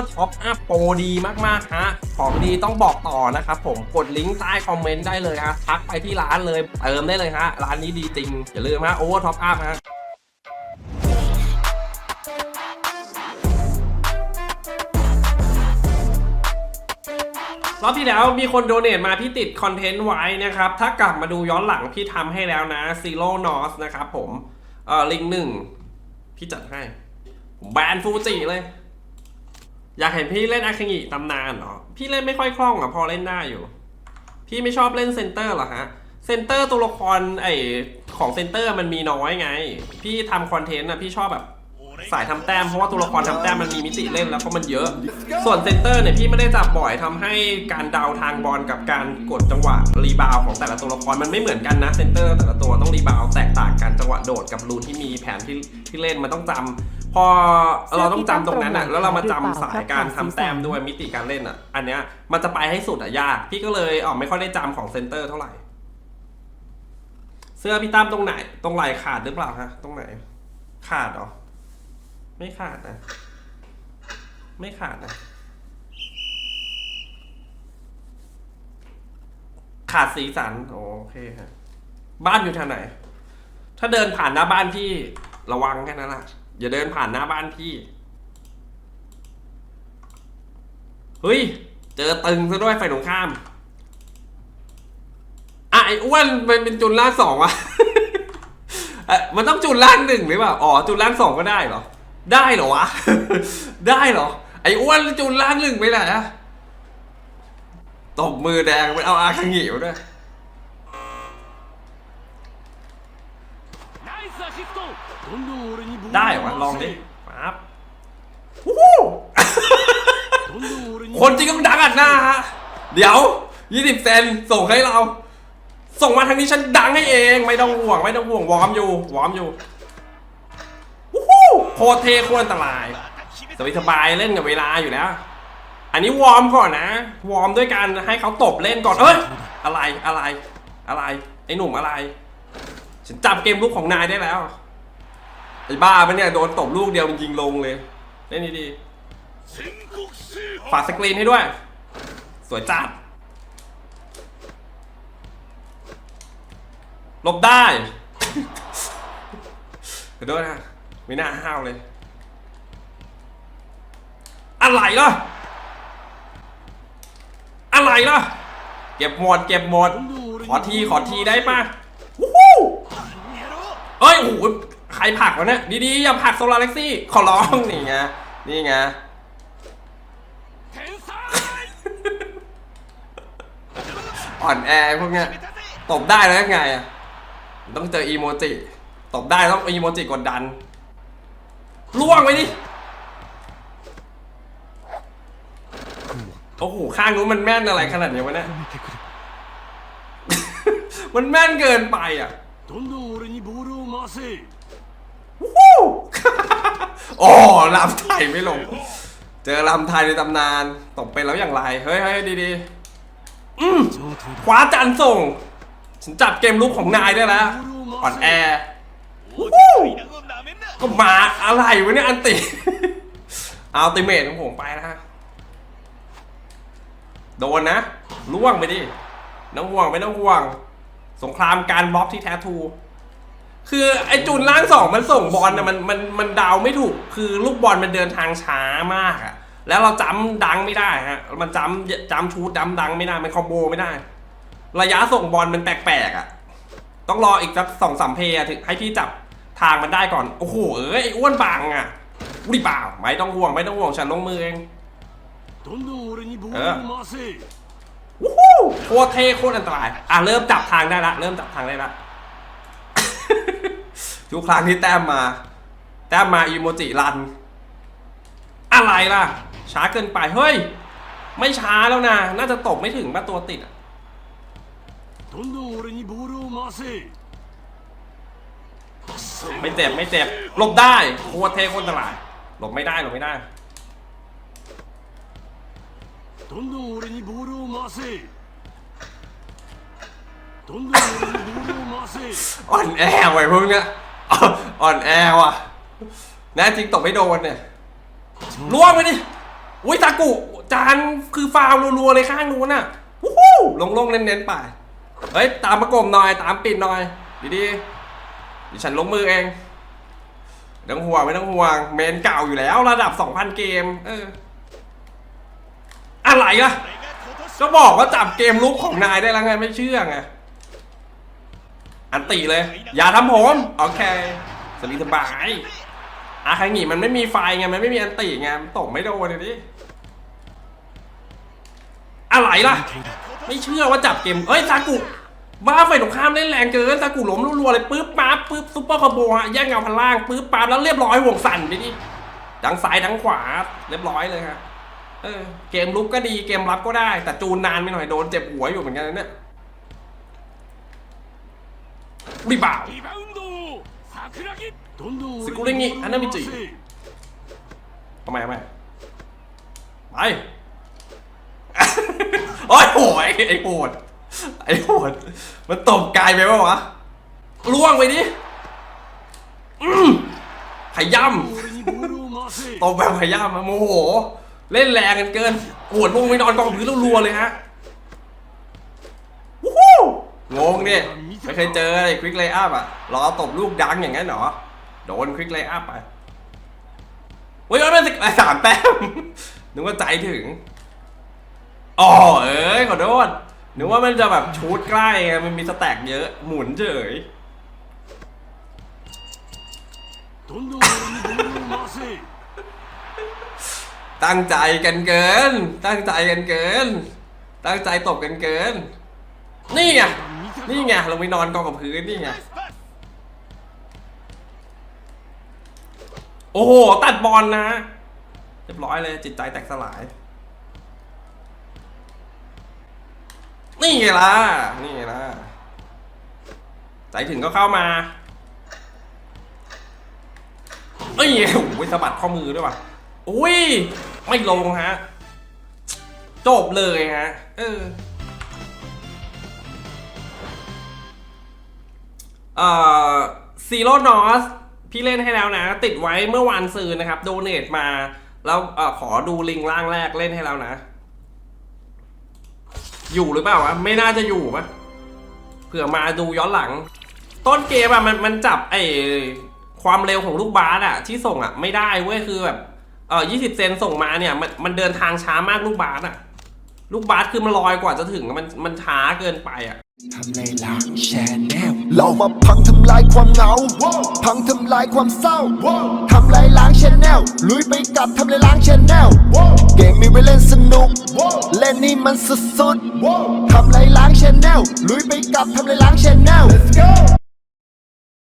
Over Top Up Pro ดีมากๆฮะของดีต้องบอกต่อนะครับผมกดลิงก์ใต้คอมเมนต์ได้เลยฮะทักไปที่ร้านเลยเติมได้เลยฮะร้านนี้ดีจริง อย่าลืมฮะ Over Top Up ฮะรอบที่แล้วมีคนโดเนทมาพี่ติดคอนเทนต์ไว้นะครับ ถ้ากลับมาดูย้อนหลังพี่ทำให้แล้วนะ Zero n o s นะครับผมเอ่อลิงก์หนึ่งพี่จัดให้ แบนฟูจิเลย อยากเห็นพี่เล่นอาคางิตำนานเหรอ พี่เล่นไม่ค่อยคล่องอะพอเล่นได้อยู่ พี่ไม่ชอบเล่นเซนเตอร์เหรอฮะ เซนเตอร์ตัวละครไอของเซนเตอร์มันมีน้อยไง พี่ทำคอนเทนต์อะพี่ชอบแบบ สายทำแต้มเพราะว่าตัวละครทำแต้มมันมีมิติเล่นแล้วเพราะมันเยอะ ส่วนเซนเตอร์เนี่ยพี่ไม่ได้จับบ่อยทำให้การเดาทางบอลกับการกดจังหวะรีบาวของแต่ละตัวละครมันไม่เหมือนกันนะเซนเตอร์แต่ละตัวต้องรีบาวแตกต่างกันจังหวะโดดกับรูนที่มีแผนที่ที่เล่นมันต้องจำพอเราต้องจำตรงนั้นอะแล้วเรามาจำสายการทำแต้มด้วยมิติการเล่นอะ อันเนี้ยมันจะไปให้สุดอะยากพี่ก็เลยอ๋อไม่ค่อยได้จำของเซนเตอร์เท่าไหร่เสื้อพี่ตั้มตรงไหน ตรงไหล่ขาดหรือเปล่าฮะ ตรงไหน ขาดเหรอ ไม่ขาดนะ ไม่ขาดนะ ขาดสีสัน โอเคฮะบ้านอยู่ทางไหน ถ้าเดินผ่านหน้าบ้านพี่ระวังแค่นั้นแหละอย่าเดินผ่านหน้าบ้านพี่ เฮ้ย เจอตึงซะด้วยไฟตรงข้าม อะไอ้อ้วนมันเป็นจุนล่างสองวะอ่อมันต้องจุนล่างหนึ่งหรือเปล่า อ๋อ จุนล่างสองก็ได้เหรอ ได้เหรอวะ ได้เหรอ ไอ้อ้วนจูนล่างหนึ่งไปไหนะตบมือแดงไปเอาอาคังหิวด้วยได้เหอวะลองดิปั๊บคนจริงก็ดังอัดหน้าฮะ เดี๋ยวยี่สิบเซนส่งให้เรา ส่งมาทางนี้ฉันดังให้เอง ไม่ต้องห่วงไม่ต้องห่วงวอร์มอยู่วอร์มอยู่ โคตรเท่โคตรอันตรายสบายสบายเล่นกับเวลาอยู่แล้ว อันนี้วอร์มก่อนนะ วอร์มด้วยการให้เขาตบเล่นก่อน เอ้ย อะไรอะไรอะไร ไอ้หนุ่มอะไร ฉันจับเกมลูกของนายได้แล้ว ไอ้บ้าปะเนี่ยโดนตบลูกเดียวมันยิงลงเลย เล่นดีๆฝากสกรีนให้ด้วย สวยจัดลบได้ขอโทษนะ ไม่น่าห้าวเลย อะไรล่ะ อะไรล่ะ เก็บหมดเก็บหมด ขอทีขอทีได้ปะวู้ฮู้เอ้ยโอ้โหใครผักวะเนี่ยดีๆอย่าผักโซลาร์เล็กซี่ ขอร้องนี่ไงนี่ไงอ่อนแอพวกเนี้ยตบได้แล้วไง ต้องเจออีโมจิตบได้ต้องอีโมจิกดดัน ล่วงไปดิ โอ้โห ข้างนู้นมันแม่นอะไรขนาดนี้วะเนี่ย มันแม่นเกินไปอะโอ้ลำไทยไม่ลง เจอลำไทยในตำนาน ตกไปแล้วอย่างไร เฮ้ยเฮ้ยดีๆคว้าจานส่ง ฉันจับเกมลุกของนายได้แล้วอ่อนแอวู้ ก็มาอะไรวะเนี่ยอันติอัลติเมทของผมไปนะฮะโดนนะล่วงไปดิน้องห่วงไม่ต้องห่วง สงครามการบล็อกที่แท้ทูคือไอจุนล่างสองมันส่งบอลนะมันมันมันเดาวไม่ถูก คือลูกบอลมันเดินทางช้ามากอะแล้วเราจำดังไม่ได้ฮะมันจำจำชูดจำดังไม่ได้มันคอมโบไม่ได้ ระยะส่งบอลมันแปลกๆอะต้องรออีกสักสองสามเพย์ถึงให้พี่จับ ทางมันได้ก่อน โอ้โห เอ้ยอ้วนบังอะอุ้ยเปล่าไม่ต้องห่วงไม่ต้องห่วงฉันลงมือเองเออวู้ฮู้โคตรเท่โคตรอันตราย อะเริ่มจับทางได้ละ เริ่มจับทางได้ละ ทุกครั้งที่แต้มมา แต้มมาอีโมจิรัน อะไรล่ะ ช้าเกินไป เฮ้ย ไม่ช้าแล้วนะ น่าจะตกไม่ถึงมาตัวติดอะ ไม่เจ็บไม่เจ็บหลบได้โคตรเท่โคตรอันตรายหลบไม่ได้หลบไม่ได้ どんどん俺にボールを回せどんどん俺にボールを回せ อ่อนแอไว้พวกเนี้ย อ่อนแอว่ะแน่จริงตบไม่โดนเนี่ยล่วงไปดิ อุ้ยตากุจานคือฟาวรัวๆเลยข้างนู้นน่ะวู้ฮู้ลงๆเน้นๆไปเฮ้ยตามประกบหน่อยตามปิดหน่อยดีๆ ดิฉันลงมือเองไม่ต้องห่วงไม่ต้องห่วงเมนเก่าอยู่แล้วระดับ 2,000 เกม เออ อะไรล่ะก็บอกว่าจับเกมลุกของนายได้แล้วไงไม่เชื่อไงอันตีเลย อย่าทำผม โอเคสลีสบายอาคางิมันไม่มีไฟไง มันไม่มีอันตีไงมันตกไม่โดนเลยดิอะไรล่ะ ไม่เชื่อว่าจับเกม เอ้ยซากุ บ้าไฟสงครามเล่นแรงเกินซากุหลมรัวๆเลยปึ๊บปั๊บปึ๊บซุปเปอร์คาร์โบฮะแย่งเงาพันล่างปึ๊บปั๊บแล้วเรียบร้อยห่วงสั่นไปนี่ทั้งซ้ายทั้งขวาเรียบร้อยเลยฮะเออเกมลุกก็ดีเกมรับก็ได้ แต่จูนนานไปหน่อยโดนเจ็บหัวอยู่เหมือนกันเนี่ยรีบ่าวสกุริงิอันนั้นมิจิทำไมทำไมไปโอ้ยโหไอ้โอด ไอ้โหดมันตบกายไปปะวะล่วงไปดิขย่ำตบแบบขย่ำโมโห เล่นแรงกันเกินปวดมุ้งไปนอนกองพื้นรัวๆเลยฮะวู้ฮู้งงดิไม่เคยเจอเลยควิกเลย์อัพอะรอตบลูกดังอย่างนั้นเหรอ โดนควิกเลย์อัพไปเฮ้ยมันเป็นสามแต้มนึกว่าใจถึงอ๋อเอ้ยขอโทษ นึกว่ามันจะแบบชูดใกล้ไงมันมีสแต็กเยอะ หมุนเฉยตั้งใจกันเกิน ตั้งใจกันเกิน ตั้งใจตบกันเกิน นี่ไง นี่ไงเราไปนอนกองกับพื้นนี่ไง โอ้โห ตัดบอลนะ เรียบร้อยเลยจิตใจแตกสลาย นี่ไงล่ะ นี่ไงล่ะ ใจถึงก็เข้ามาเอ้ยโอ้ยสะบัดข้อมือด้วยว่ะอุ้ย ไม่ลงฮะ จบเลยฮะ เออเอ่อซีโร่นอสพี่เล่นให้แล้วนะ ติดไว้เมื่อวานซืนนะครับ โดเนทมา แล้วออขอดูลิงก์ล่างแรกเล่นให้แล้วนะ อยู่หรือเปล่าวะไม่น่าจะอยู่ปะเผื่อมาดูย้อนหลัง ต้นเกมอะมันมันจับไอความเร็วของลูกบาสอะที่ส่งอะไม่ได้เว้ยคือแบบเออ20เซนส่งมาเนี่ยมันมันเดินทางช้ามากลูกบาสอะลูกบาสคือมันลอยกว่าจะถึงมันมันช้าเกินไปอะทำไรล่ะแชนแนลเรามาพังทำลายความเหงา พังทำลายความเศร้าทำลายล้างชแนลลุยไปกับทำลายล้างชแนล เกมมีไว้เล่นสนุก เล่นนี่มันสุดๆทำลายล้างชแนลลุยไปกับทำลายล้างชแนล